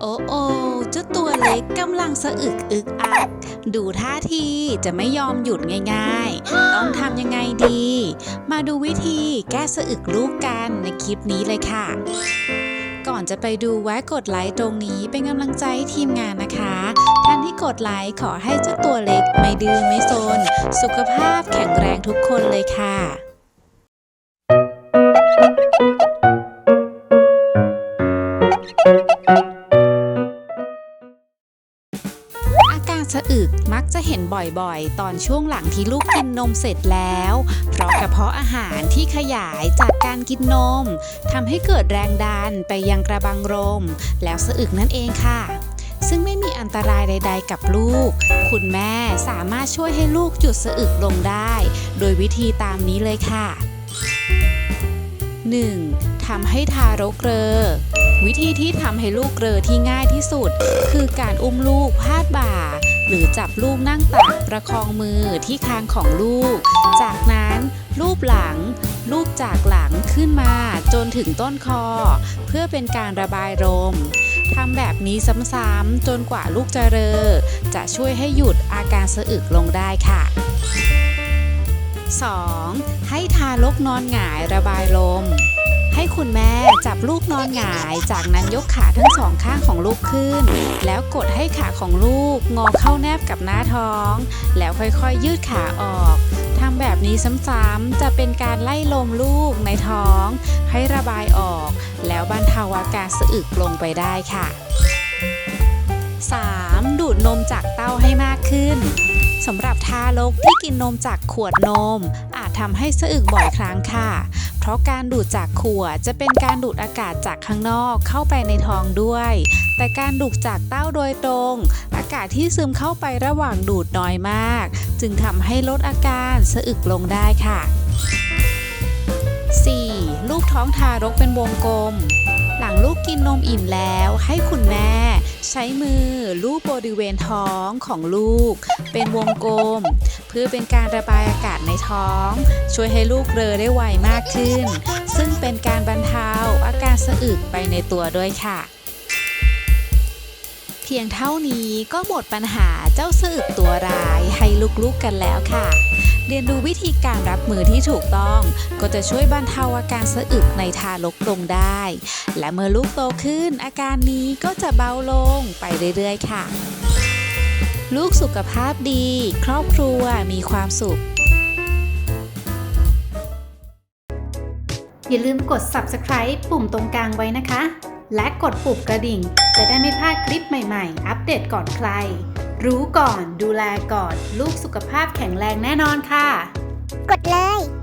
โอ้โอ้เจ้าตัวเล็กกำลังสะอึกอึกอัก ดูท่าทีจะไม่ยอมหยุดง่ายๆ ต้องทำยังไงดี มาดูวิธีแก้สะอึกลูกกันในคลิปนี้เลยค่ะ ก่อนจะไปดูแวะกดไลค์ตรงนี้เป็นกำลังใจทีมงานนะคะท่านที่กดไลค์ขอให้เจ้าตัวเล็กไม่ดื้อไม่โซน สุขภาพแข็งแรงทุกคนเลยค่ะอ การสะอึกมักจะเห็นบ่อยๆ ตอนช่วงหลังที่ลูกกินนมเสร็จแล้ว เพราะกระเพาะอาหารที่ขยายจากการกินนมทำให้เกิดแรงดันไปยังกระบังลมแล้วสะอึกนั่นเองค่ะ ซึ่งไม่มีอันตรายใด ๆ กับลูก คุณแม่สามารถช่วยให้ลูกหยุดสะอึกลงได้ โดยวิธีตามนี้เลยค่ะ 1. ทำให้ทารกเกลอ วิธีที่ทำให้ลูกเกลอที่ง่ายที่สุด คือการอุ้มลูกพาดบ่า หรือจับลูกนั่งตักประคองมือที่คางของลูก จากนั้นลูบหลัง ลูบจากหลังขึ้นมาจนถึงต้นคอ เพื่อเป็นการระบายลมทำแบบนี้ซ้ำๆจนกว่าลูกจะเรอ จะช่วยให้หยุดอาการสะอึกลงได้ค่ะ 2. ให้ทารกนอนหงายระบายลม ให้คุณแม่จับลูกนอนหงาย จากนั้นยกขาทั้งสองข้างของลูกขึ้น แล้วกดให้ขาของลูกงอเข้าแนบกับหน้าท้อง แล้วค่อยๆยืดขาออกทำแบบนี้ซ้ำๆจะเป็นการไล่ลมลูกในท้อง ให้ระบายออก แล้วบรรเทาอาการสะอึกลงไปได้ค่ะ 3. ดูดนมจากเต้าให้มากขึ้นสำหรับทารกที่กินนมจากขวดนม อาจทำให้สะอึกบ่อยครั้งค่ะ ราะการดูดจากขวดจะเป็นการดูดอากาศจากข้างนอกเข้าไปในท้องด้วย แต่การดูดจากเต้าโดยตรง อากาศที่ซึมเข้าไประหว่างดูดน้อยมาก จึงทำให้ลดอาการสะอึกลงได้ค่ะ 4. ลูกท้องทารกเป็นวงกลม หลังลูกกินนมอิ่มแล้วให้คุณแม่ ใช้มือลูบบริเวณท้องของลูก เป็นวงกลม เพื่อเป็นการระบายอากาศในท้อง ช่วยให้ลูกเรอได้ไวมากขึ้น ซึ่งเป็นการบรรเทาอาการสะอึกไปในตัวด้วยค่ะ พียงเท่านี้ก็หมดปัญหาเจ้าสะอึกตัวร้ายให้ลูกๆกันแล้วค่ะ เรียนรู้วิธีการรับมือที่ถูกต้อง ก็จะช่วยบรรเทาอาการสะอึกในทารกลงได้ และเมื่อลูกโตขึ้น อาการนี้ก็จะเบาลงไปเรื่อยๆค่ะ ลูกสุขภาพดี ครอบครัวมีความสุข อย่าลืมกด subscribe ปุ่มตรงกลางไว้นะคะ และกดปุ่มกระดิ่ง จะได้ไม่พลาดคลิปใหม่ๆ อัปเดตก่อนใคร รู้ก่อนดูแลก่อน ลูกสุขภาพแข็งแรงแน่นอนค่ะ กดเลย